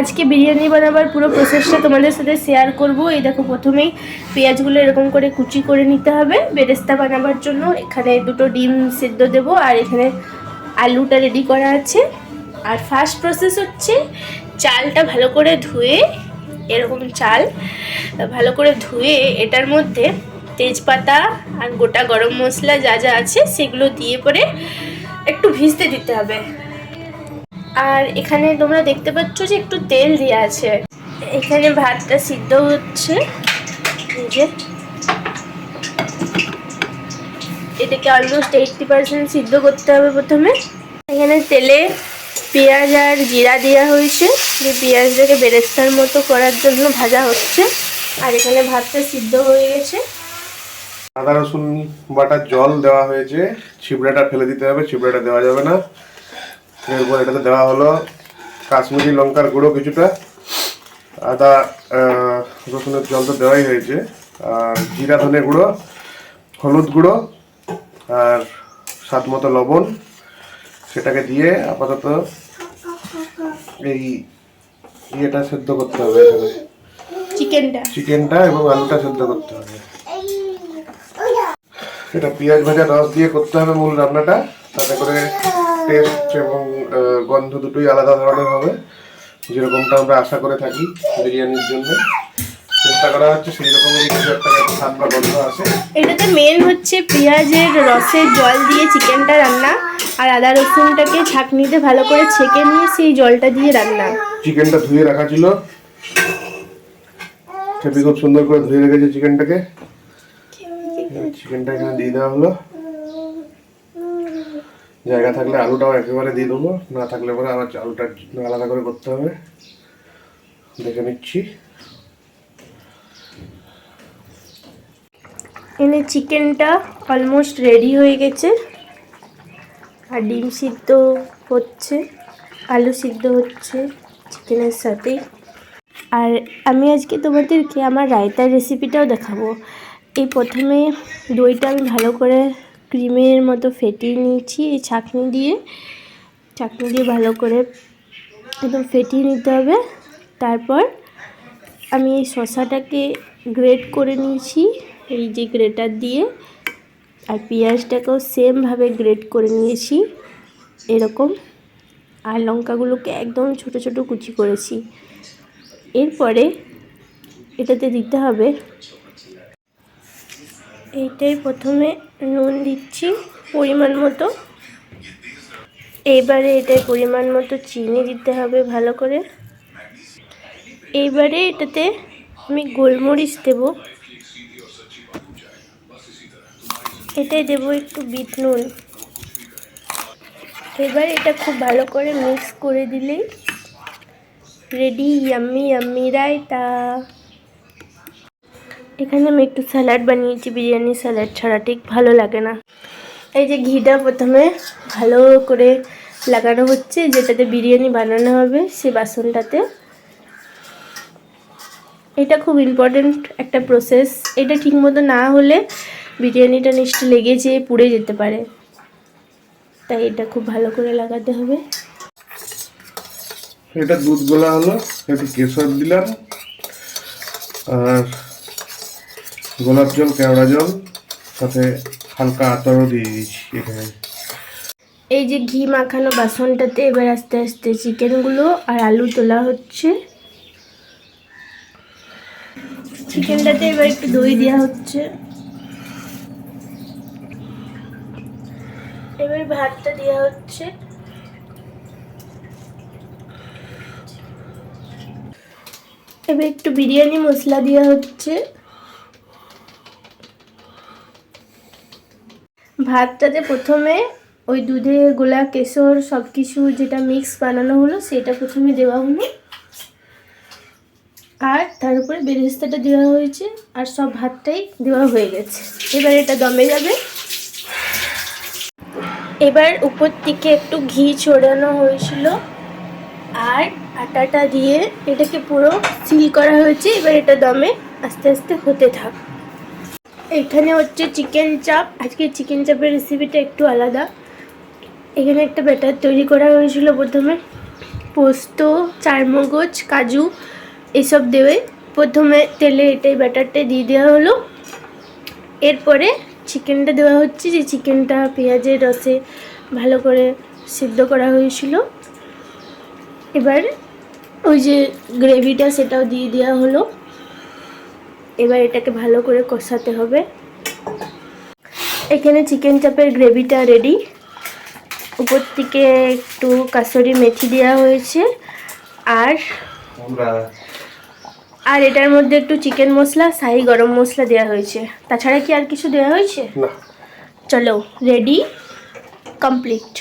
আজকে বিরিয়ানি বানাবার পুরো প্রসেসটা তোমাদের সাথে শেয়ার করব। এই দেখো, প্রথমেই পেঁয়াজগুলো এরকম করে কুচি করে নিতে হবে। বেরেস্তা বানাবার জন্য এখানে দুটো ডিম সেদ্ধ দেব আর এখানে আলুটা রেডি করা আছে। আর ফার্স্ট প্রসেস হচ্ছে চালটা ভালো করে ধুয়ে, এরকম চাল ভালো করে ধুয়ে এটার মধ্যে তেজপাতা আর গোটা গরম মশলা যা যা আছে সেগুলো দিয়ে পরে একটু ভিজতে দিতে হবে। আর এখানে তোমরা দেখতে পাচ্ছ যে একটু তেল দেওয়া আছে। এখানে ভাতটা সিদ্ধ হচ্ছে। এটাকে অলমোস্ট এইটটি পার্সেন্ট সিদ্ধ করতে হবে প্রথমে। এখানে তেলে পেঁয়াজ আর জিরা দেওয়া হয়েছে। যে পেঁয়াজটাকে বেরেস্তার মতো করার জন্য ভাজা হচ্ছে। আর এখানে ভাতটা সিদ্ধ হয়ে গেছে। আদা রসুন বাটার জল দেওয়া হয়েছে। ছিবড়াটা ফেলে দিতে হবে, ছিবড়াটা দেওয়া যাবে না। এরপর এটাতে দেওয়া হলো কাশ্মীরি লঙ্কার গুঁড়ো কিছুটা। আদা রসুনের জল তো দেওয়াই হয়েছে। আর জিরা ধনে গুঁড়ো হলুদ গুঁড়ো আর স্বাদ মতো লবণ সেটাকে দিয়ে আপাতত এই ইয়েটা সেদ্ধ করতে হবে এখানে। চিকেনটা। চিকেনটা এবং আলুটা সেদ্ধ করতে হবে। এটা পেঁয়াজ ভাজা রস দিয়ে করতে হবে মূল রান্নাটা। তাতে করে টেস্ট এবং গন্ধ দুটোই আলাদা ধরনের হবে। যেরকমটা আমরা আশা করে থাকি বিরিয়ানির জন্য। চেষ্টা করা হচ্ছে সেই রকমই কিছু একটা স্বাদ বা গন্ধ আসে এটাতে মেন হচ্ছে পেঁয়াজের রসের জল দিয়ে চিকেনটা রান্না আর আদা রসুনটাকে ছাঁকনিতে ভালো করে ছেঁকে নিয়ে সেই জলটা দিয়ে রান্না। চিকেনটা ধুয়ে রাখা ছিল। খেপি খুব সুন্দর করে ধুয়ে রেখেছে চিকেনটাকে। চিকেনটা এখানে দিয়ে দেওয়া হলো। জায়গা থাকলে আলুটাও একেবারে দিয়ে দেবো, না থাকলে পরে আবার আলুটা আলাদা করে করতে হবে। দেখে নিচ্ছি। এনে চিকেনটা অলমোস্ট রেডি হয়ে গেছে। আর ডিম সিদ্ধ হচ্ছে, আলু সিদ্ধ হচ্ছে চিকেনের সাথে। আর আমি আজকে তোমাদেরকে আমার রায়তার রেসিপিটাও দেখাবো। এই প্রথমে দইটা আমি ভালো করে ক্রিমের মতো ফেটিয়ে নিয়েছি, এই ছাঁকনি দিয়ে। ছাঁকনি দিয়ে ভালো করে একদম ফেটিয়ে নিতে হবে। তারপর আমি এই শশাটাকে গ্রেট করে নিয়েছি, এই যে গ্রেটার দিয়ে। আর পেঁয়াজটাকেও সেমভাবে গ্রেট করে নিয়েছি, এরকম। আর লঙ্কাগুলোকে একদম ছোট ছোট কুচি করেছি। এরপরে এটাতে দিতে হবে। এইটাই প্রথমে নুন দিচ্ছি পরিমাণ মতো। এইবারে এটাই পরিমাণ মতো চিনি দিতে হবে ভালো করে। এইবারে এটাতে আমি গোলমরিচ দেব। এটাই দেব একটু বিট নুন। এবার এটা খুব ভালো করে মিক্স করে দিলেই রেডি, ইয়াম্মি ইয়াম্মি রায়তা এখানে আমি একটু স্যালাড বানিয়েছি, বিরিয়ানি স্যালাড ছাড়া, ঠিক ভালো লাগে না। এই যে ঘিটা প্রথমে ভালো করে লাগানো হচ্ছে, যেটাতে বিরিয়ানি বানানো হবে সে বাসনটাতে। এটা খুব ইম্পর্ট্যান্ট একটা প্রসেস এটা ঠিকমতো না হলে বিরিয়ানিটা নিশ্চয় লেগে যেয়ে পুড়ে যেতে পারে। তাই এটা খুব ভালো করে লাগাতে হবে। এটা দুধ গোলা হলো, একটু কেশর দিলাম। আর গোলাপ জল, কেওড়া জল, সাথে হালকা আতরও দিয়ে দিয়েছি এখানে। এই যে ঘি মাখানো বাসনটাতে এবার আস্তে আস্তে চিকেনগুলো আর আলু তোলা হচ্ছে। চিকেনটাতে এবার একটু দই দেওয়া হচ্ছে। এবার ভাতটা দেওয়া হচ্ছে। এবার একটু বিরিয়ানি মশলা দেওয়া হচ্ছে। ভাতটাতে প্রথমে ওই দুধে গোলা কেশর সব কিছু যেটা মিক্স বানানো হলো, সেটা প্রথমে দেওয়া হলো। আর তার উপরে বেরেস্তাটা দেওয়া হয়েছে, আর সব ভাতটাই দেওয়া হয়ে গেছে। এবার এটা দমে যাবে। এবার উপর থেকে একটু ঘি ছড়ানো হয়েছিল, আর আটাটা দিয়ে এটাকে পুরো সিল করা হয়েছে। এবার এটা দমে আস্তে আস্তে হতে থাক। এখানে হচ্ছে চিকেন চাপ আজকে চিকেন চাপের রেসিপিটা একটু আলাদা। এখানে একটা ব্যাটার তৈরি করা হয়েছিল প্রথমে। পোস্ত, চারমগজ, কাজু এসব দেবে প্রথমে তেলে এটাই ব্যাটারটা দিয়ে দেওয়া হলো। এরপরে চিকেনটা দেওয়া হচ্ছে যে চিকেনটা পেঁয়াজের রসে ভালো করে সিদ্ধ করা হয়েছিল। এবার ওই যে গ্রেভিটা সেটাও দিয়ে দেওয়া হলো। এবার এটাকে ভালো করে কষাতে হবে। এখানে চিকেন চাপের গ্রেভিটা রেডি উপর থেকে একটু কাসুরি মেথি দেওয়া হয়েছে। আর আর এটার মধ্যে একটু চিকেন মশলা শাহি গরম মশলা দেওয়া হয়েছে। তাছাড়া কি আর কিছু দেওয়া হয়েছে? চলো রেডি কমপ্লিট